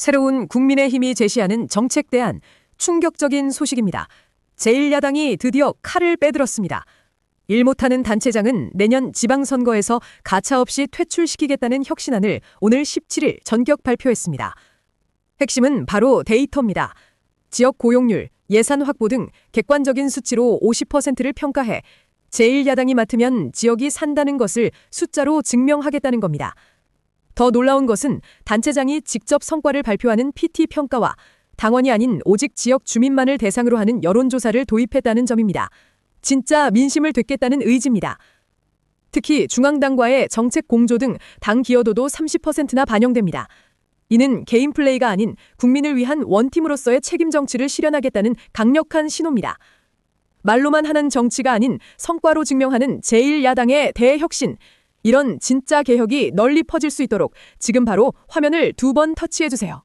새로운 국민의힘이 제시하는 정책 대안 충격적인 소식입니다. 제1야당이 드디어 칼을 빼들었습니다. 일 못하는 단체장은 내년 지방선거에서 가차없이 퇴출시키겠다는 혁신안을 오늘 17일 전격 발표했습니다. 핵심은 바로 데이터입니다. 지역 고용률, 예산 확보 등 객관적인 수치로 50%를 평가해 제1야당이 맡으면 지역이 산다는 것을 숫자로 증명하겠다는 겁니다. 더 놀라운 것은 단체장이 직접 성과를 발표하는 PT 평가와 당원이 아닌 오직 지역 주민만을 대상으로 하는 여론조사를 도입했다는 점입니다. 진짜 민심을 듣겠다는 의지입니다. 특히 중앙당과의 정책 공조 등 당 기여도도 30%나 반영됩니다. 이는 개인 플레이가 아닌 국민을 위한 원팀으로서의 책임 정치를 실현하겠다는 강력한 신호입니다. 말로만 하는 정치가 아닌 성과로 증명하는 제1야당의 대혁신. 이런 진짜 개혁이 널리 퍼질 수 있도록 지금 바로 화면을 두 번 터치해 주세요.